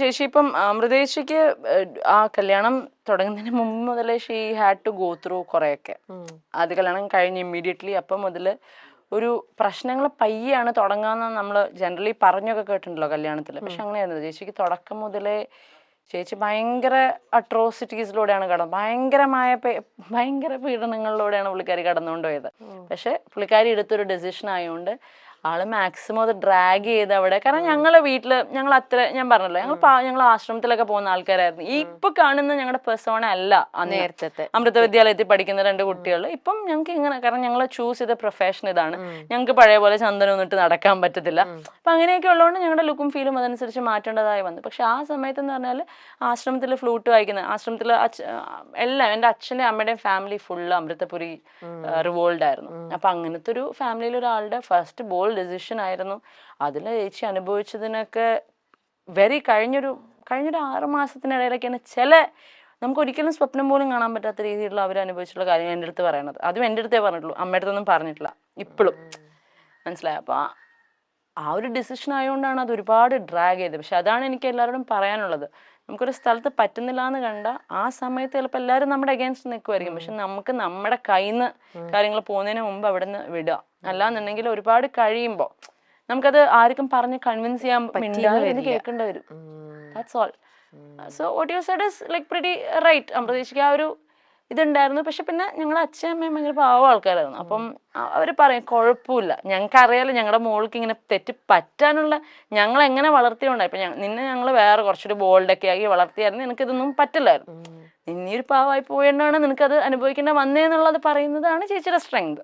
ചേച്ചി ഇപ്പം അമൃതേച്ചിക്ക് ആ കല്യാണം തുടങ്ങുന്നതിന് മുമ്പ് മുതലേ she had to go through കുറെയൊക്കെ. അത് കല്യാണം കഴിഞ്ഞ് ഇമ്മീഡിയറ്റ്ലി അപ്പം മുതൽ ഒരു പ്രശ്നങ്ങൾ പയ്യാണ് തുടങ്ങാന്ന് നമ്മൾ ജനറലി പറഞ്ഞൊക്കെ കേട്ടിട്ടുണ്ടല്ലോ കല്യാണത്തിൽ പക്ഷെ അങ്ങനെയായിരുന്നു. ചേച്ചിക്ക് തുടക്കം മുതലേ ചേച്ചി ഭയങ്കര അട്രോസിറ്റീസിലൂടെയാണ് കടന്നത് ഭയങ്കരമായ ഭയങ്കര പീഡനങ്ങളിലൂടെയാണ് പുള്ളിക്കാരി കടന്നുകൊണ്ട് പോയത്. പക്ഷെ പുള്ളിക്കാരി എടുത്തൊരു ഡെസിഷൻ ആയതുകൊണ്ട് ആൾ മാക്സിമം അത് ഡ്രാഗ് ചെയ്ത് അവിടെ. കാരണം ഞങ്ങളെ വീട്ടിൽ ഞങ്ങൾ അത്ര ഞാൻ പറഞ്ഞല്ലോ ഞങ്ങൾ ഞങ്ങൾ ആശ്രമത്തിലൊക്കെ പോകുന്ന ആൾക്കാരായിരുന്നു. ഈ ഇപ്പൊ കാണുന്ന ഞങ്ങളുടെ പേഴ്സോണ അല്ല നേരത്തെ അമൃത വിദ്യാലയത്തിൽ പഠിക്കുന്ന രണ്ട് കുട്ടികൾ ഇപ്പം ഞങ്ങൾക്ക് ഇങ്ങനെ കാരണം ഞങ്ങൾ ചൂസ് ചെയ്ത പ്രൊഫഷൻ ഇതാണ്. ഞങ്ങൾക്ക് പഴയ പോലെ ചന്ദനം ഒന്നിട്ട് നടക്കാൻ പറ്റത്തില്ല. അപ്പൊ അങ്ങനെയൊക്കെ ഉള്ളതുകൊണ്ട് ഞങ്ങളുടെ ലുക്കും ഫീലും അതനുസരിച്ച് മാറ്റേണ്ടതായി വന്നു. പക്ഷെ ആ സമയത്ത് എന്ന് പറഞ്ഞാൽ ആശ്രമത്തിൽ ഫ്ലൂട്ട് വായിക്കുന്ന ആശ്രമത്തിൽ എല്ലാം എന്റെ അച്ഛന്റെ അമ്മയുടെയും ഫാമിലി ഫുള്ള് അമൃതപുരി റിവോൾഡ് ആയിരുന്നു. അപ്പൊ അങ്ങനത്തെ ഒരു ഫാമിലിയിൽ ഒരാളുടെ ഫസ്റ്റ് ബോൾ ഡെസിഷൻ ആയിരുന്നു. അതിൽ ചേച്ചി അനുഭവിച്ചതിനൊക്കെ വെരി കഴിഞ്ഞൊരു കഴിഞ്ഞൊരു ആറ് മാസത്തിനിടയിലൊക്കെയാണ് ചില നമുക്ക് ഒരിക്കലും സ്വപ്നം പോലും കാണാൻ പറ്റാത്ത രീതിയിലുള്ള അവർ അനുഭവിച്ചിട്ടുള്ള കാര്യങ്ങൾ എന്റെ അടുത്ത് പറയണത്. അതും എന്റെ അടുത്തേ പറഞ്ഞിട്ടുള്ളൂ. അമ്മയുടെ അടുത്തൊന്നും പറഞ്ഞിട്ടില്ല ഇപ്പോഴും മനസ്സിലായി? അപ്പോൾ ആ ഒരു ഡിസിഷൻ ആയതുകൊണ്ടാണ് അത് ഒരുപാട് ഡ്രാഗ് ചെയ്തത്. പക്ഷെ അതാണ് എനിക്ക് എല്ലാവരോടും പറയാനുള്ളത്. നമുക്കൊരു സ്ഥലത്ത് പറ്റുന്നില്ല എന്ന് കണ്ട ആ സമയത്ത് ചിലപ്പോൾ എല്ലാവരും നമ്മുടെ അഗേൻസ്റ്റ് നിൽക്കുമായിരിക്കും പക്ഷെ നമുക്ക് നമ്മുടെ കയ്യിൽ നിന്ന് കാര്യങ്ങൾ പോകുന്നതിന് മുമ്പ് അവിടെ നിന്ന് വിടുക അല്ലാന്നുണ്ടെങ്കിൽ ഒരുപാട് കഴിയുമ്പോൾ നമുക്കത് ആർക്കും പറഞ്ഞ് കൺവിൻസ് ചെയ്യാൻ പറ്റില്ല കേൾക്കേണ്ടി വരും. That's all so what you said is like pretty right അമൃതേശിക്ക് ആ ഒരു ഇതുണ്ടായിരുന്നു. പക്ഷെ പിന്നെ ഞങ്ങളുടെ അച്ഛൻ അമ്മയും ഭയങ്കര പാവ ആൾക്കാരായിരുന്നു. അപ്പം അവർ പറയും കുഴപ്പമില്ല. ഞങ്ങൾക്ക് അറിയാലോ ഞങ്ങളുടെ മോൾക്ക് ഇങ്ങനെ തെറ്റ് പറ്റാനുള്ള ഞങ്ങൾ എങ്ങനെ വളർത്തിയോണ്ടായി? ഇപ്പൊ നിന്നെ ഞങ്ങൾ വേറെ കുറച്ചൊരു ബോൾഡൊക്കെ ആക്കി വളർത്തിയായിരുന്നു. നിനക്ക് ഇതൊന്നും പറ്റില്ലായിരുന്നു. നീ ഒരു പാവമായി പോയതുകൊണ്ടാണ് നിനക്കത് അനുഭവിക്കേണ്ട വന്നേന്നുള്ളത് പറയുന്നതാണ് ചേച്ചിയുടെ strength.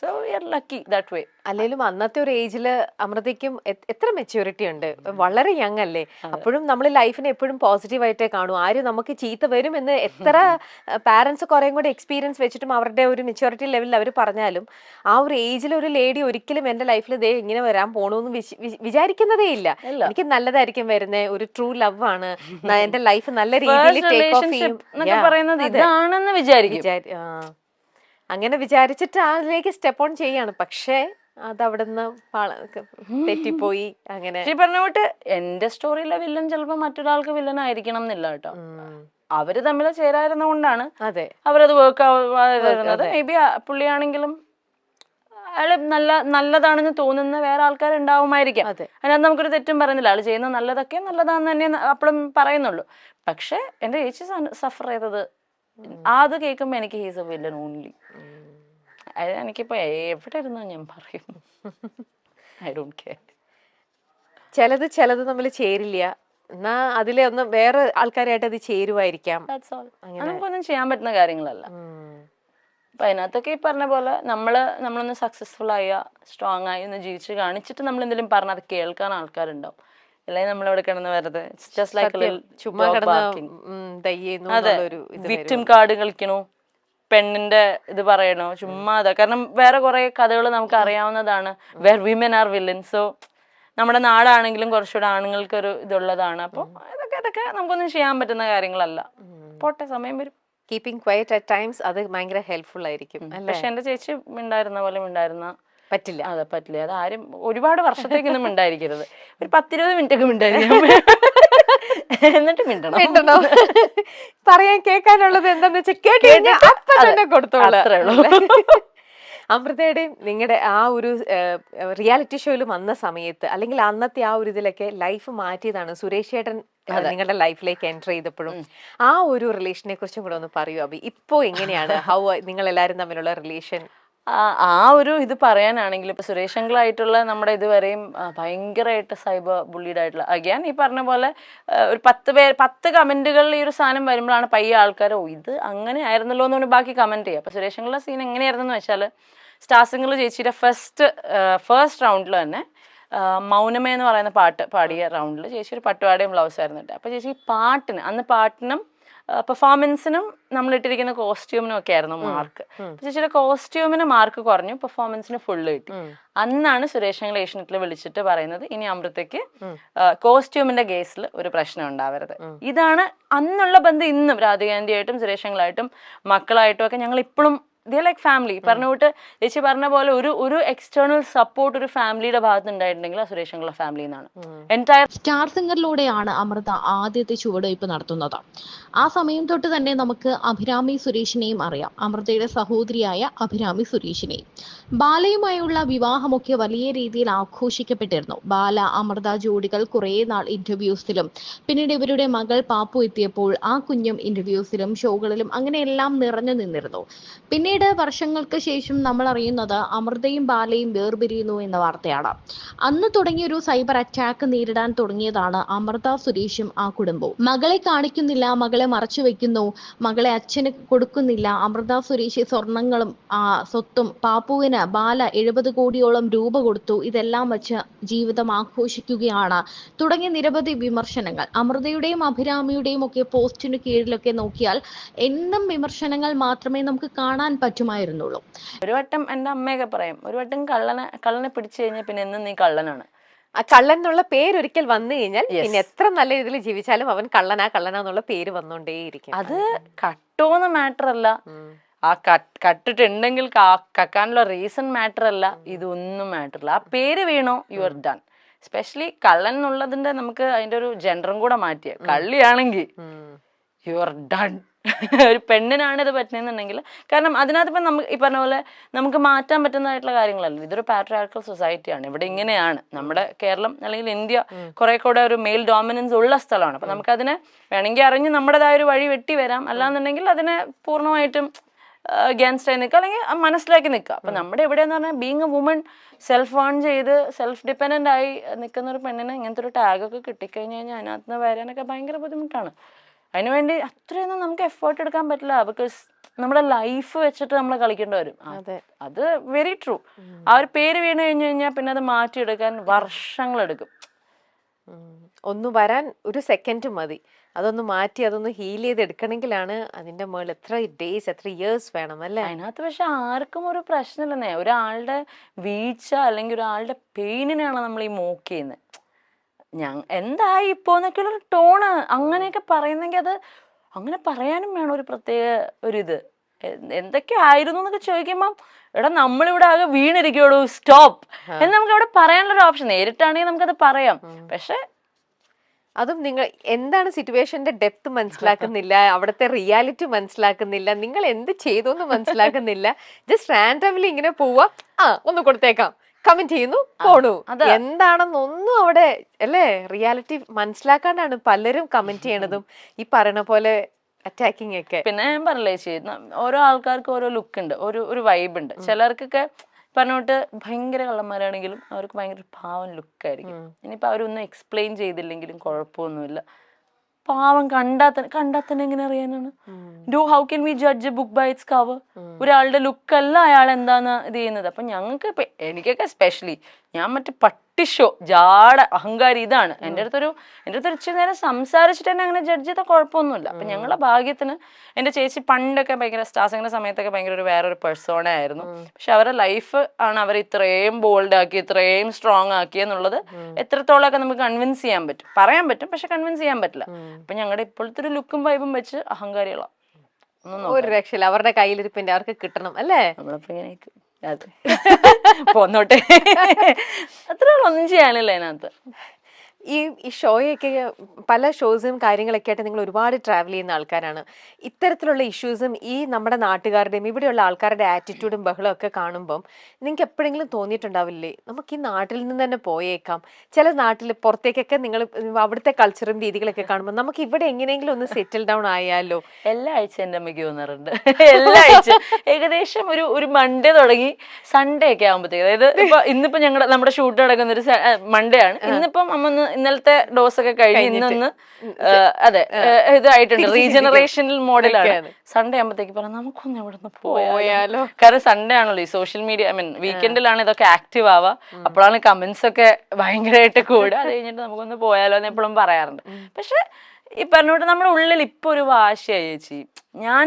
So we are lucky that way അല്ലെങ്കിലും അന്നത്തെ ഒരു ഏജിൽ അമൃതയ്ക്കും എത്ര മെച്യൂരിറ്റി ഉണ്ട്? വളരെ യങ് അല്ലേ? അപ്പോഴും നമ്മൾ ലൈഫിനെ എപ്പോഴും പോസിറ്റീവ് ആയിട്ടേ കാണൂ. ആരും നമുക്ക് ചീത്ത വരും എന്ന് എത്ര പാരന്റ്സ് കുറേം കൂടി എക്സ്പീരിയൻസ് വെച്ചിട്ടും അവരുടെ ഒരു മെച്യൂരിറ്റി ലെവലിൽ അവർ പറഞ്ഞാലും ആ ഒരു ഏജിൽ ഒരു ലേഡി ഒരിക്കലും എന്റെ ലൈഫിൽ ദേ ഇങ്ങനെ വരാൻ വി- വിചാരിക്കുന്നതേ ഇല്ല. എനിക്ക് നല്ലതായിരിക്കും വരുന്നത് ഒരു ട്രൂ ലവ് ആണ്. എന്റെ ലൈഫ് നല്ല രീതിയിൽ ടേക്ക് ഓഫ് ചെയ്യും. ഇതാണെന്ന് വിചാരിക്കും. അങ്ങനെ വിചാരിച്ചിട്ട് അതിലേക്ക് സ്റ്റെപ്പ് ഓൺ ചെയ്യാണ്. പക്ഷേ അത് അവിടുന്ന് നിന്ന് തെറ്റിപ്പോയി. അങ്ങനെ പറഞ്ഞോട്ട് ഈ എന്റെ സ്റ്റോറിയിലെ വില്ലൻ ചിലപ്പോ മറ്റൊരാൾക്ക് വില്ലൻ ആയിരിക്കണം എന്നില്ല കേട്ടോ. അവർ തമ്മിൽ ചേരായിരുന്നതുകൊണ്ടാണ് അതെ. അവരത് വർക്ക് ആവാതിരുന്നത് മേ ബി പുള്ളിയാണെങ്കിലും അയാൾ നല്ല നല്ലതാണെന്ന് തോന്നുന്ന വേറെ അതെ. അതിനകത്ത് നമുക്കൊരു തെറ്റും പറയുന്നില്ല. ആൾ ചെയ്യുന്ന നല്ലതൊക്കെ നല്ലതാണെന്ന് തന്നെ അപ്പോഴും പറയുന്നുള്ളൂ. പക്ഷെ എന്റെ ചേച്ചി സഫർ ചെയ്തത് അത് കേൾക്കുമ്പോ എനിക്ക് ഹീസ് എ വില്ലൻ ഓൺലി അത് എനിക്കിപ്പോ എവിടെ ഇരുന്നോ ഞാൻ പറയും? ഐ ഡോണ്ട് കെയർ ചിലത് ചിലത് നമ്മൾ ചേരില്ല. എന്നാ അതിലെ ഒന്ന് വേറെ ആൾക്കാരായിട്ട് അത് ചേരുവായിരിക്കാം. നമുക്കൊന്നും ചെയ്യാൻ പറ്റുന്ന കാര്യങ്ങളല്ല. അപ്പൊ അതിനകത്തൊക്കെ ഈ പറഞ്ഞ പോലെ നമ്മൾ നമ്മളൊന്ന് സക്സസ്ഫുൾ ആയ സ്ട്രോങ് ആയി ഒന്ന് ജീവിച്ച് കാണിച്ചിട്ട് നമ്മൾ എന്തെങ്കിലും പറഞ്ഞാൽ അത് കേൾക്കാൻ ആൾക്കാരുണ്ടാവും. അല്ലെങ്കിൽ നമ്മൾ കിടന്ന് വെറുതെ. ജസ്റ്റ് ലൈക്ക് ചുമ്മാ വിറ്റും കാർഡ് കളിക്കണു. പെണ്ണിന്റെ ഇത് പറയണോ? ചുമ്മാ അതാ. കാരണം വേറെ കുറെ കഥകൾ നമുക്ക് അറിയാവുന്നതാണ്. Where women are villain so നമ്മുടെ നാടാണെങ്കിലും കുറച്ചുകൂടെ ആണുങ്ങൾക്ക് ഒരു ഇതുള്ളതാണ് അപ്പോൾ ഇതൊക്കെ ഇതൊക്കെ നമുക്കൊന്നും ചെയ്യാൻ പറ്റുന്ന കാര്യങ്ങളല്ല. പോട്ടെ സമയം വരും. കീപ്പിംഗ് ക്വയറ്റ് അറ്റ് ടൈംസ് അത് ഭയങ്കര ഹെൽപ്ഫുൾ ആയിരിക്കും പക്ഷെ എന്റെ ചേച്ചി ഉണ്ടായിരുന്ന പോലെ ഉണ്ടായിരുന്ന പറ്റില്ല. അതെ പറ്റില്ല. അത് ആരും ഒരുപാട് വർഷത്തേക്കൊന്നും മിണ്ടായിരിക്കരുത്. ഒരു പത്തിരുപത് മിനിറ്റ് ഒക്കെ മിണ്ടായിരിക്കും. എന്നിട്ട് മിണ്ടണം. പറയാൻ കേൾക്കാനുള്ളത് എന്താന്ന് വെച്ചാൽ കേട്ട് കൊടുത്തോളൂ അപ്പൊ തന്നെ കൊടുത്തോളാം. അമൃതയുടെയും നിങ്ങളുടെ ആ ഒരു റിയാലിറ്റി ഷോയിൽ വന്ന സമയത്ത് അല്ലെങ്കിൽ അന്നത്തെ ആ ഒരു ഇതിലൊക്കെ ലൈഫ് മാറ്റിയതാണ് സുരേഷ് ചേട്ടൻ നിങ്ങളുടെ ലൈഫിലേക്ക് എന്റർ ചെയ്തപ്പോഴും. ആ ഒരു റിലേഷനെ കുറിച്ചും കൂടെ ഒന്ന് പറയൂ അബി ഇപ്പോ എങ്ങനെയാണ്? ഹൗ നിങ്ങൾ എല്ലാവരും തമ്മിലുള്ള റിലേഷൻ? ആ- ഒരു ഇത് പറയാനാണെങ്കിൽ ഇപ്പൊ സുരേഷ് അങ്കിളായിട്ടുള്ള നമ്മുടെ ഇതുവരെയും ഭയങ്കരമായിട്ട് സൈബർ ബുള്ളീഡ് ആയിട്ടുള്ള അഗ്യാൻ ഈ പറഞ്ഞ പോലെ ഒരു പത്ത് പേര് പത്ത് കമന്റുകളിൽ ഈ ഒരു സാധനം വരുമ്പോഴാണ് പയ്യ ആൾക്കാർ ഓ ഇത് അങ്ങനെ ആയിരുന്നല്ലോ എന്ന് പറഞ്ഞ് ബാക്കി കമന്റ് ചെയ്യുക അപ്പൊ സുരേഷ് അങ്കിളുടെ സീൻ എങ്ങനെയായിരുന്നു വെച്ചാൽ സ്റ്റാർ സിംഗിൾ ചേച്ചിയുടെ ഫസ്റ്റ് ഫസ്റ്റ് റൗണ്ടിൽ തന്നെ മൗനമേ എന്ന് പറയുന്ന പാട്ട് പാടിയ റൗണ്ടിൽ ചേച്ചി ഒരു പട്ടുപാടിയും ബ്ലൗസ് ആയിരുന്നു അപ്പോൾ അപ്പൊ ചേച്ചി പാട്ടിന് അന്ന് പാട്ടിനും പെർഫോമൻസിനും നമ്മൾ ഇട്ടിരിക്കുന്ന കോസ്റ്റ്യൂമിനും ഒക്കെ ആയിരുന്നു മാർക്ക്. ചേച്ചിയുടെ കോസ്റ്റ്യൂമിന് മാർക്ക് കുറഞ്ഞു പെർഫോമൻസിന് ഫുള്ള് കിട്ടി അന്നാണ് സുരേഷ് ഞങ്ങൾ ഏഷ്യനെറ്റിൽ വിളിച്ചിട്ട് പറയുന്നത് ഇനി അമൃതയ്ക്ക് കോസ്റ്റ്യൂമിന്റെ കേസിൽ ഒരു പ്രശ്നം ഉണ്ടാവരുത്. ഇതാണ് അന്നുള്ള ബന്ധം ഇന്നും രാധികാന്തിയായിട്ടും സുരേഷ് ഞങ്ങളായിട്ടും മക്കളായിട്ടും ഒക്കെ ഞങ്ങൾ ഇപ്പോഴും ദേ ലൈക്ക് ഫാമിലി പറഞ്ഞുകൊണ്ട് ചേച്ചി പറഞ്ഞ പോലെ ഒരു ഒരു എക്സ്റ്റേണൽ സപ്പോർട്ട് ഒരു ഫാമിലിയുടെ ഭാഗത്ത് ഉണ്ടായിട്ടുണ്ടെങ്കിൽ ആ സുരേഷ് അങ്കിളുടെ ഫാമിലി എന്നാണ് എന്റയർ സ്റ്റാർ സിംഗറിലൂടെയാണ് അമൃത ആദ്യത്തെ ചുവടുവയ്പ് നടത്തുന്നത്. ആ സമയം തൊട്ട് തന്നെ നമുക്ക് അഭിരാമി സുരേഷിനെയും അറിയാം. അമൃതയുടെ സഹോദരിയായ അഭിരാമി സുരേഷിനെയും ബാലയുമായുള്ള വിവാഹമൊക്കെ വലിയ രീതിയിൽ ആഘോഷിക്കപ്പെട്ടിരുന്നു. ബാല അമൃത ജോഡികൾ കുറേ നാൾ ഇന്റർവ്യൂസിലും പിന്നീട് ഇവരുടെ മകൾ പാപ്പു എത്തിയപ്പോൾ ആ കുഞ്ഞും ഇന്റർവ്യൂസിലും ഷോകളിലും അങ്ങനെയെല്ലാം നിറഞ്ഞു നിന്നിരുന്നു. പിന്നീട് വർഷങ്ങൾക്ക് ശേഷം നമ്മൾ അറിയുന്നത് അമൃതയും ബാലയും വേർപിരിയുന്നു എന്ന വാർത്തയാണ്. അന്ന് തുടങ്ങിയ ഒരു സൈബർ അറ്റാക്ക് നേരിടാൻ തുടങ്ങിയതാണ് അമൃത സുരേഷും ആ കുടുംബവും. മകളെ കാണിക്കുന്നില്ല മകളെ മറച്ചു വെക്കുന്നു മകളെ അച്ഛന് കൊടുക്കുന്നില്ല. അമൃത സുരേഷ് സ്വർണങ്ങളും ആ സ്വത്തും പാപ്പുവിന് ബാല എഴുപത് കോടിയോളം രൂപ കൊടുത്തു. ഇതെല്ലാം വെച്ച് ജീവിതം ആഘോഷിക്കുകയാണ്. തുടങ്ങിയ നിരവധി വിമർശനങ്ങൾ. അമൃതയുടെയും അഭിരാമിയുടെയും ഒക്കെ പോസ്റ്റിന് കീഴിലൊക്കെ നോക്കിയാൽ എന്നും വിമർശനങ്ങൾ മാത്രമേ നമുക്ക് കാണാൻ പറ്റുമായിരുന്നുള്ളൂ. ഒരു വട്ടം എന്റെ അമ്മയൊക്കെ പറയും ഒരു വട്ടം കള്ളനെ കള്ളനെ പിടിച്ചു കഴിഞ്ഞാൽ പിന്നെ എന്നും നീ കള്ളനാണ്. ആ കള്ളൻ എന്നുള്ള പേര് ഒരിക്കൽ വന്നു കഴിഞ്ഞാൽ. പിന്നെ എത്ര നല്ല രീതിയിൽ ജീവിച്ചാലും അവൻ കള്ളനാ കള്ളനാ എന്നുള്ള പേര് വന്നോണ്ടേയിരിക്കും. അത് കട്ടോന്ന് മാറ്റർ അല്ല ആ കട്ട് കട്ടിട്ടുണ്ടെങ്കിൽ കക്കാനുള്ള റീസൺ മാറ്റർ അല്ല ഇതൊന്നും മാറ്റർ അല്ല ആ പേര് വീണോ? യു ആർ ഡൺ സ്പെഷ്യലി കള്ളൻ എന്നുള്ളതിന്റെ നമുക്ക് അതിന്റെ ഒരു ജെൻഡറും കൂടെ മാറ്റിയ. കള്ളിയാണെങ്കിൽ യു ആർ ഡൺ ഒരു പെണ്ണിനാണ് ഇത് പറ്റുന്നതെന്നുണ്ടെങ്കിൽ കാരണം അതിനകത്ത് ഇപ്പം നമുക്ക് ഈ പറഞ്ഞ പോലെ നമുക്ക് മാറ്റാൻ പറ്റുന്നതായിട്ടുള്ള കാര്യങ്ങളല്ല? ഇതൊരു പാട്രിയാർക്കൽ സൊസൈറ്റിയാണ് ഇവിടെ ഇങ്ങനെയാണ്. നമ്മുടെ കേരളം അല്ലെങ്കിൽ ഇന്ത്യ കുറെ കൂടെ ഒരു മെയിൽ ഡോമിനൻസ് ഉള്ള സ്ഥലമാണ്. അപ്പം നമുക്കതിനെ വേണമെങ്കിൽ അറിഞ്ഞ് നമ്മുടേതായ ഒരു വഴി വെട്ടി വരാം. അല്ലാന്നുണ്ടെങ്കിൽ അതിനെ പൂർണമായിട്ടും അഗേൻസ്റ്റായി നിൽക്കുക അല്ലെങ്കിൽ മനസ്സിലാക്കി നിൽക്കുക. അപ്പം നമ്മുടെ എവിടെയെന്ന് പറഞ്ഞാൽ being a woman self earn ചെയ്ത് സെൽഫ് ഡിപ്പെൻഡന്റ് ആയി നിൽക്കുന്ന ഒരു പെണ്ണിന് ഇങ്ങനത്തെ ഒരു ടാഗൊക്കെ കിട്ടിക്കഴിഞ്ഞ് കഴിഞ്ഞാൽ അതിനകത്ത് നിന്ന് വരാനൊക്കെ ഭയങ്കര ബുദ്ധിമുട്ടാണ്. അതിനുവേണ്ടി അത്രയൊന്നും നമുക്ക് എഫേർട്ട് എടുക്കാൻ പറ്റില്ല. ബിക്കോസ് നമ്മുടെ ലൈഫ് വെച്ചിട്ട് നമ്മൾ കളിക്കേണ്ടി വരും. അതെ. അത് വെരി ട്രൂ ആ ഒരു പേര് വീണ് കഴിഞ്ഞു കഴിഞ്ഞാൽ പിന്നെ അത് മാറ്റിയെടുക്കാൻ വർഷങ്ങളെടുക്കും എടുക്കും. ഒന്ന് വരാൻ ഒരു സെക്കൻഡ് മതി. അതൊന്ന് മാറ്റി അതൊന്ന് ഹീൽ ചെയ്ത് എടുക്കണമെങ്കിലാണ് അതിന്റെ മുകളിൽ എത്ര ഡേയ്സ് എത്ര ഇയേഴ്സ് വേണം അല്ലേ? അതിനകത്ത് പക്ഷെ ആർക്കും ഒരു പ്രശ്നമില്ലെന്നേ. ഒരാളുടെ വീഴ്ച അല്ലെങ്കിൽ ഒരാളുടെ പെയിനിനാണ് നമ്മൾ ഈ മോക്ക് ചെയ്യുന്നത് ഞാൻ എന്തായി ഇപ്പോ എന്നൊക്കെയുള്ള ഒരു ടോണ് അങ്ങനെയൊക്കെ പറയുന്നെങ്കിൽ അത് അങ്ങനെ പറയാനും വേണം ഒരു പ്രത്യേക ഒരിത്. എന്തൊക്കെ ആയിരുന്നു എന്നൊക്കെ ചോദിക്കുമ്പം എടാ നമ്മളിവിടെ ആകെ വീണിരിക്കുള്ളൂ സ്റ്റോപ്പ് എന്ന് നമുക്ക് അവിടെ പറയാനുള്ള ഒരു ഓപ്ഷൻ നേരിട്ടാണെങ്കിൽ നമുക്കത് പറയാം. പക്ഷെ അതും നിങ്ങൾ എന്താണ് സിറ്റുവേഷന്റെ ഡെപ്ത് മനസ്സിലാക്കുന്നില്ല അവിടുത്തെ റിയാലിറ്റി മനസ്സിലാക്കുന്നില്ല നിങ്ങൾ എന്ത് ചെയ്തു എന്ന് മനസ്സിലാക്കുന്നില്ല. ജസ്റ്റ് റാൻഡംലി ഇങ്ങനെ പോവാ. ആ ഒന്ന് കൊടുത്തേക്കാം. കമന്റ് ചെയ്യുന്നു പോണു. എന്താണെന്നൊന്നും അവിടെ അല്ലേ? റിയാലിറ്റി മനസ്സിലാക്കാണ്ടാണ് പലരും കമന്റ് ചെയ്യണതും ഈ പറയണ പോലെ അറ്റാക്കിംഗ് ഒക്കെ. പിന്നെ ഞാൻ പറഞ്ഞില്ലേ ചേച്ചി ഓരോ ആൾക്കാർക്ക് ഓരോ ലുക്ക് ഉണ്ട് ഒരു ഒരു വൈബ് ഉണ്ട്. ചിലർക്കൊക്കെ പറഞ്ഞോട്ട് ഭയങ്കര കള്ളന്മാരാണെങ്കിലും അവർക്ക് ഭയങ്കര പാവം ലുക്കായിരിക്കും ഇനിയിപ്പോൾ അവരൊന്നും എക്സ്പ്ലെയിൻ ചെയ്തില്ലെങ്കിലും കുഴപ്പമൊന്നുമില്ല. പാവം കണ്ടാത്ത കണ്ടാത്തന്നെ എങ്ങനെ അറിയാനാണ്? Do how can we judge book by its cover ഒരാളുടെ ലുക്കല്ല അയാൾ എന്താന്ന് ഇത് ചെയ്യുന്നത്. അപ്പൊ ഞങ്ങൾക്ക് എനിക്കൊക്കെ സ്പെഷ്യലി ഞാൻ മറ്റേ പട്ടിഷോ ജാട അഹങ്കാരി ഇതാണ്. എന്റെ അടുത്തൊരു എന്റെ അടുത്ത് ഇച്ചിരി നേരം സംസാരിച്ചിട്ട് തന്നെ അങ്ങനെ ജഡ്ജ് ചെയ്താൽ കുഴപ്പമൊന്നുമില്ല. അപ്പൊ ഞങ്ങളുടെ ഭാഗ്യത്തിന് എന്റെ ചേച്ചി പണ്ടൊക്കെ ഭയങ്കര സ്റ്റാസിങ്ങിന്റെ സമയത്തൊക്കെ ഭയങ്കര ഒരു വേറൊരു പേഴ്സോണ ആയിരുന്നു. പക്ഷെ അവരുടെ ലൈഫ് ആണ് അവർ ഇത്രയും ബോൾഡ് ആക്കി ഇത്രയും സ്ട്രോങ് ആക്കി എന്നുള്ളത് എത്രത്തോളമൊക്കെ നമുക്ക് കൺവിൻസ് ചെയ്യാൻ പറ്റും. പറയാൻ പറ്റും പക്ഷെ കൺവിൻസ് ചെയ്യാൻ പറ്റില്ല. അപ്പൊ ഞങ്ങളുടെ ഇപ്പോഴത്തെ ഒരു ലുക്കും വൈബും വെച്ച് അഹങ്കാരികളാണ് ഒരു രക്ഷയില്ല. അവരുടെ കയ്യിലിരിപ്പിന്റെ അവർക്ക് കിട്ടണം അല്ലേ? നമ്മളിപ്പോ ഇങ്ങനെ അത് പോന്നോട്ടെ. അത്ര ഒന്നും ചെയ്യാനില്ല അതിനകത്ത്. ഈ ഈ ഷോയൊക്കെ പല ഷോസും കാര്യങ്ങളൊക്കെ ആയിട്ട് നിങ്ങൾ ഒരുപാട് ട്രാവൽ ചെയ്യുന്ന ആൾക്കാരാണ്. ഇത്തരത്തിലുള്ള ഇഷ്യൂസും ഈ നമ്മുടെ നാട്ടുകാരുടെയും ഇവിടെയുള്ള ആൾക്കാരുടെ ആറ്റിറ്റ്യൂഡും ബഹളവും ഒക്കെ കാണുമ്പം നിങ്ങൾക്ക് എപ്പോഴെങ്കിലും തോന്നിയിട്ടുണ്ടാവില്ലേ? നമുക്ക് ഈ നാട്ടിൽ നിന്ന് തന്നെ പോയേക്കാം. ചില നാട്ടിൽ പുറത്തേക്കൊക്കെ നിങ്ങൾ അവിടുത്തെ കൾച്ചറും രീതികളൊക്കെ കാണുമ്പോൾ നമുക്ക് ഇവിടെ എങ്ങനെയെങ്കിലും ഒന്ന് സെറ്റിൽ ഡൗൺ ആയാലോ? എല്ലാ ആഴ്ച എന്റെ അമ്മയ്ക്ക് തോന്നാറുണ്ട്. എല്ലാ ആഴ്ച ഏകദേശം ഒരു ഒരു മൺഡേ തുടങ്ങി സൺഡേ ഒക്കെ ആകുമ്പോഴത്തേക്ക് അതായത് ഇപ്പൊ ഇന്നിപ്പോ ഞങ്ങളുടെ നമ്മുടെ ഷൂട്ട് നടക്കുന്ന ഒരു മൺഡേ ആണ്. ഇന്നിപ്പം അമ്മ ഒന്ന് ഇന്നലത്തെ ഡോസ് ഒക്കെ കഴിഞ്ഞ് ഇന്നൊന്ന് അതെ ഇതായിട്ടുണ്ട്. റീജനറേഷനിൽ മോഡലാണ്. സൺഡേ ആകുമ്പോഴത്തേക്ക് പറഞ്ഞു നമുക്കൊന്ന് നിന്ന് പോയാലോ?" കാരണം സൺഡേ ആണല്ലോ ഈ സോഷ്യൽ മീഡിയ ഐ മീൻ വീക്കെൻഡിലാണ് ഇതൊക്കെ ആക്റ്റീവ് ആവുക. അപ്പോഴാണ് കമന്റ്സ് ഒക്കെ ഭയങ്കരമായിട്ട് കൂടുക. അത് കഴിഞ്ഞിട്ട് നമുക്കൊന്ന് പോയാലോ എന്ന് എപ്പോഴും പറയാറുണ്ട്. പക്ഷെ ഈ പറഞ്ഞോട്ട് നമ്മുടെ ഉള്ളിൽ ഇപ്പൊ ഒരു വാശിയായി ചേച്ചി. ഞാൻ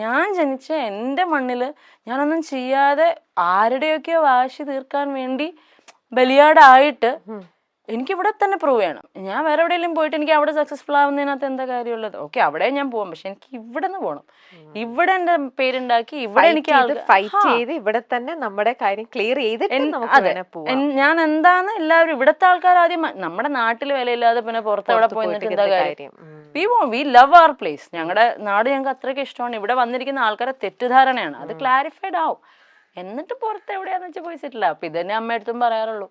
ഞാൻ ജനിച്ച എന്റെ മണ്ണിൽ ഞാനൊന്നും ചെയ്യാതെ ആരുടെയൊക്കെയോ വാശി തീർക്കാൻ വേണ്ടി ബലിയാടായിട്ട് എനിക്ക് ഇവിടെ തന്നെ പ്രൂവ് ചെയ്യണം. ഞാൻ വേറെ എവിടെയെങ്കിലും പോയിട്ട് എനിക്ക് അവിടെ സക്സസ്ഫുൾ ആവുന്നതിനകത്ത് എന്താ കാര്യമുള്ളത്? ഓക്കെ അവിടെ ഞാൻ പോവാം. പക്ഷെ എനിക്ക് ഇവിടെ നിന്ന് പോകണം ഇവിടെ എന്റെ പേരുണ്ടാക്കി ഇവിടെ എനിക്ക് ഫൈറ്റ്. ചെയ്ത് ഇവിടെ തന്നെ നമ്മുടെ കാര്യം ക്ലിയർ ചെയ്ത് ഞാൻ എന്താന്ന് എല്ലാവരും ഇവിടത്തെ ആൾക്കാർ ആദ്യം നമ്മുടെ നാട്ടിൽ വിലയില്ലാതെ പിന്നെ പുറത്ത് അവിടെ പോയി എന്താ കാര്യം? കാര്യം? വി വോ വി ലവ് അവർ പ്ലേസ് ഞങ്ങളുടെ നാട് ഞങ്ങൾക്ക് അത്രയ്ക്ക് ഇഷ്ടമാണ്. ഇവിടെ വന്നിരിക്കുന്ന ആൾക്കാരെ തെറ്റിദ്ധാരണയാണ്. അത് ക്ലാരിഫൈഡ് ആവും. എന്നിട്ട് പുറത്ത് എവിടെയാന്ന് വെച്ചാൽ പോയി സെറ്റിൽ അപ്പൊ ഇതന്നെ അമ്മയടുത്തും പറയാറുള്ളൂ.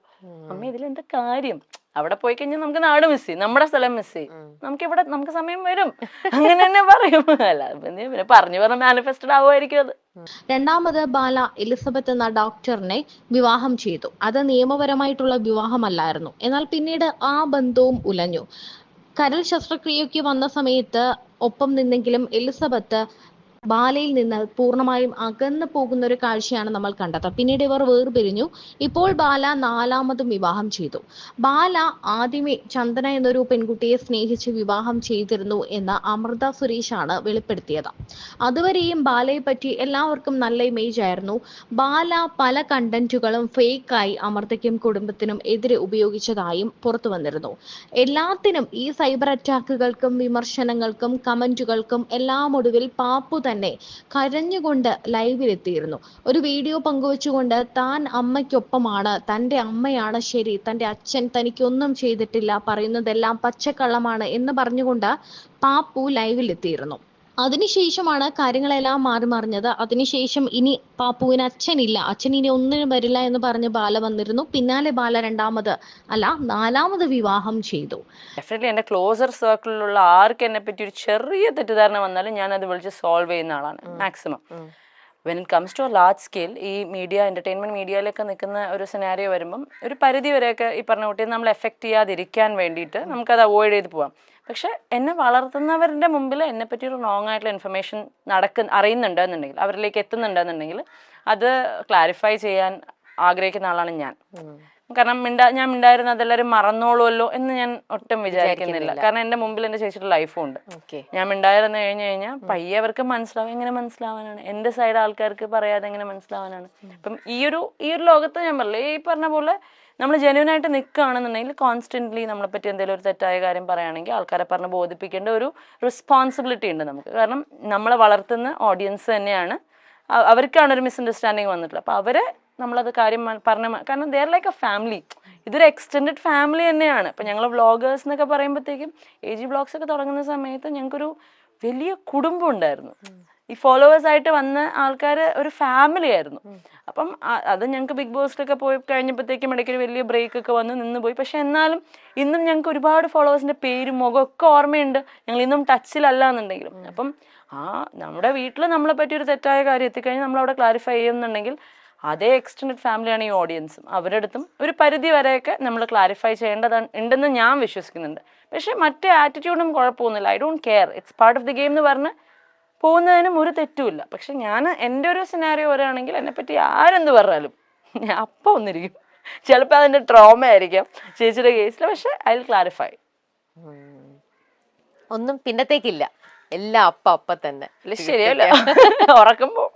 അമ്മ ഇതിലെന്താ കാര്യം? അവിടെ പോയി കഴിഞ്ഞാൽ നമുക്ക് നാട് മിസ് ചെയ്യും. നമ്മുടെ സ്ഥലം മിസ് ചെയ്യും. നമുക്ക് ഇവിടെ നമുക്ക് സമയം വരും. അങ്ങനെ തന്നെ പറയും. അല്ല പിന്നെ പറഞ്ഞു പറഞ്ഞ മാനിഫെസ്റ്റഡ് ആവുമായിരിക്കും അത്. രണ്ടാമത് ബാല എലിസബത്ത് എന്ന ഡോക്ടറിനെ വിവാഹം ചെയ്തു. അത് നിയമപരമായിട്ടുള്ള വിവാഹമല്ലായിരുന്നു. എന്നാൽ പിന്നീട് ആ ബന്ധവും ഉലഞ്ഞു. കരൾ ശസ്ത്രക്രിയയ്ക്ക് വന്ന സമയത്ത് ഒപ്പം നിന്നെങ്കിലും എലിസബത്ത് ബാലയിൽ നിന്ന് പൂർണമായും അകന്നു പോകുന്ന ഒരു കാഴ്ചയാണ് നമ്മൾ കണ്ടത്. പിന്നീട് ഇവർ വേർപിരിഞ്ഞു. ഇപ്പോൾ ബാല നാലാമതും വിവാഹം ചെയ്തു. ബാല ആദ്യമേ ചന്ദന എന്നൊരു പെൺകുട്ടിയെ സ്നേഹിച്ച് വിവാഹം ചെയ്തിരുന്നു എന്ന് അമൃത സുരേഷാണ് വെളിപ്പെടുത്തിയത്. അതുവരെയും ബാലയെ പറ്റി എല്ലാവർക്കും നല്ല ഇമേജ് ആയിരുന്നു. ബാല പല കണ്ടന്റുകളും ഫേക്കായി അമൃതയ്ക്കും കുടുംബത്തിനും എതിരെ ഉപയോഗിച്ചതായും പുറത്തു വന്നിരുന്നു. എല്ലാത്തിനും ഈ സൈബർ അറ്റാക്കുകൾക്കും വിമർശനങ്ങൾക്കും കമന്റുകൾക്കും എല്ലാം ഒടുവിൽ പാപ്പു തന്നെ കരഞ്ഞുകൊണ്ട് ലൈവിലെത്തിയിരുന്നു ഒരു വീഡിയോ പങ്കുവച്ചുകൊണ്ട് താൻ അമ്മയ്ക്കൊപ്പമാണ്. തന്റെ അമ്മയാണ് ശരി. തന്റെ അച്ഛൻ തനിക്കൊന്നും ചെയ്തിട്ടില്ല. പറയുന്നതെല്ലാം പച്ചക്കള്ളമാണ് എന്ന് പറഞ്ഞുകൊണ്ട് പാപ്പു ലൈവിലെത്തിയിരുന്നു അതിനുശേഷമാണ് കാര്യങ്ങളെല്ലാം മാറി മറിഞ്ഞത്. അതിനുശേഷം ഇനി പാപ്പുവിന് അച്ഛനില്ല. അച്ഛൻ ഇനി ഒന്നിനും വരില്ല എന്ന് പറഞ്ഞ് ബാല വന്നിരുന്നു. പിന്നാലെ ബാല രണ്ടാമത് അല്ല നാലാമത് വിവാഹം ചെയ്തു. ഡെഫിനറ്റ്ലി എന്റെ ക്ലോസർ സർക്കിളിലുള്ള ആർക്ക് എന്നെ പറ്റി ഒരു ചെറിയ തെറ്റിദ്ധാരണ വന്നാലും ഞാൻ അത് വിളിച്ച് സോൾവ് ചെയ്യുന്ന ആളാണ്. Maximum when it comes to large scale ഈ മീഡിയ എന്റർടൈൻമെന്റ് മീഡിയയിലൊക്കെ നിൽക്കുന്ന ഒരു സിനാരിയോ വരുമ്പം ഒരു പരിധി വരെയൊക്കെ ഈ പറഞ്ഞ കുട്ടിയെ നമ്മൾ എഫക്റ്റ് ചെയ്യാതിരിക്കാൻ വേണ്ടിയിട്ട് നമുക്കത് അവോയ്ഡ് ചെയ്ത് പോവാം. പക്ഷെ എന്നെ വളർത്തുന്നവരുടെ മുമ്പിൽ എന്നെ പറ്റി ഒരു റോങ് ആയിട്ടുള്ള ഇൻഫർമേഷൻ നടക്ക അറിയുന്നുണ്ടെന്നുണ്ടെങ്കിൽ അവരിലേക്ക് എത്തുന്നുണ്ടെന്നുണ്ടെങ്കിൽ അത് ക്ലാരിഫൈ ചെയ്യാൻ ആഗ്രഹിക്കുന്ന ആളാണ് ഞാൻ. കാരണം മിണ്ടാ ഞാൻ മിണ്ടായിരുന്ന അതെല്ലാവരും മറന്നോളുമല്ലോ എന്ന് ഞാൻ ഒട്ടും വിചാരിക്കുന്നില്ല. കാരണം എന്റെ മുമ്പിൽ എന്റെ ചേച്ചിയുടെ ലൈഫും ഉണ്ട്. ഞാൻ മിണ്ടായിരുന്നു കഴിഞ്ഞു കഴിഞ്ഞാൽ പയ്യെ അവർക്ക് മനസ്സിലാവും എങ്ങനെ മനസ്സിലാവാനാണ്. എന്റെ സൈഡ് ആൾക്കാർക്ക് പറയാതെ എങ്ങനെ മനസ്സിലാവാനാണ്. അപ്പം ഈ ഒരു ഈ ഒരു ലോകത്ത് ഞാൻ പറയില്ല ഈ പറഞ്ഞ പോലെ നമ്മൾ ജെന്യൂൻ ആയിട്ട് നിൽക്കുകയാണെന്നുണ്ടെങ്കിൽ കോൺസ്റ്റന്റ്ലി നമ്മളെ പറ്റി എന്തെങ്കിലും ഒരു തെറ്റായ കാര്യം പറയുകയാണെങ്കിൽ ആൾക്കാരെ പറഞ്ഞ് ബോധിപ്പിക്കേണ്ട ഒരു റെസ്പോൺസിബിലിറ്റി ഉണ്ട് നമുക്ക്. കാരണം നമ്മളെ വളർത്തുന്ന ഓഡിയൻസ് തന്നെയാണ്. അവർക്കാണ് ഒരു മിസ്അണ്ടർസ്റ്റാൻഡിങ് വന്നിട്ടുള്ളത്. അപ്പോൾ അവരെ നമ്മളത് കാര്യം പറഞ്ഞ കാരണം ദർ ലൈക്ക് എ ഫാമിലി ഇതൊരു എക്സ്റ്റെൻഡഡ് ഫാമിലി തന്നെയാണ്. ഇപ്പം ഞങ്ങൾ വ്ളോഗേഴ്സ് എന്നൊക്കെ പറയുമ്പോഴത്തേക്കും എ ജി വ്ളോഗ്സ് ഒക്കെ തുടങ്ങുന്ന സമയത്ത് ഞങ്ങൾക്കൊരു വലിയ കുടുംബം ഉണ്ടായിരുന്നു. ഈ ഫോളോവേഴ്സ് ആയിട്ട് വന്ന ആൾക്കാർ ഒരു ഫാമിലി ആയിരുന്നു. അപ്പം അത് ഞങ്ങൾക്ക് ബിഗ് ബോസിലൊക്കെ പോയി കഴിഞ്ഞപ്പോഴത്തേക്കും ഇടയ്ക്ക് ഒരു വലിയ ബ്രേക്ക് ഒക്കെ വന്ന് നിന്ന് പോയി. പക്ഷെ എന്നാലും ഇന്നും ഞങ്ങൾക്ക് ഒരുപാട് ഫോളോവേഴ്സിന്റെ പേരും മുഖം ഒക്കെ ഓർമ്മയുണ്ട്. ഞങ്ങൾ ഇന്നും ടച്ചിലല്ല എന്നുണ്ടെങ്കിലും. അപ്പം ആ നമ്മുടെ വീട്ടിൽ നമ്മളെ പറ്റി ഒരു തെറ്റായ കാര്യം എത്തിക്കഴിഞ്ഞാൽ നമ്മൾ അവിടെ ക്ലാരിഫൈ ചെയ്യുന്നുണ്ടെങ്കിൽ അതേ എക്സ്റ്റൻഡ് ഫാമിലിയാണ് ഈ ഓഡിയൻസും അവരുടെ അടുത്തും ഒരു പരിധി വരെയൊക്കെ നമ്മൾ ക്ലാരിഫൈ ചെയ്യേണ്ടതാണ് ഉണ്ടെന്ന് ഞാൻ വിശ്വസിക്കുന്നുണ്ട്. പക്ഷേ മറ്റേ ആറ്റിറ്റ്യൂഡും കുഴപ്പമൊന്നുമില്ല. I don't care it's part of the game എന്ന് പറഞ്ഞ് പോകുന്നതിനും ഒരു തെറ്റുമില്ല. പക്ഷെ ഞാൻ എന്റെ ഒരു സിനാരിയോ വരാണെങ്കിൽ എന്നെപ്പറ്റി ആരെന്ത് പറഞ്ഞാലും ഞാൻ അപ്പം ഒന്നിരിക്കും ചിലപ്പോൾ അതിന്റെ ട്രോമ ആയിരിക്കാം ചേച്ചിയുടെ കേസിൽ പക്ഷെ ഐ വിൽ ക്ലാരിഫൈ ഒന്നും പിന്നത്തേക്കില്ല. എല്ലാം അപ്പ അപ്പ തന്നെ. ശരിയല്ലേ. ഉറക്കുമ്പോൾ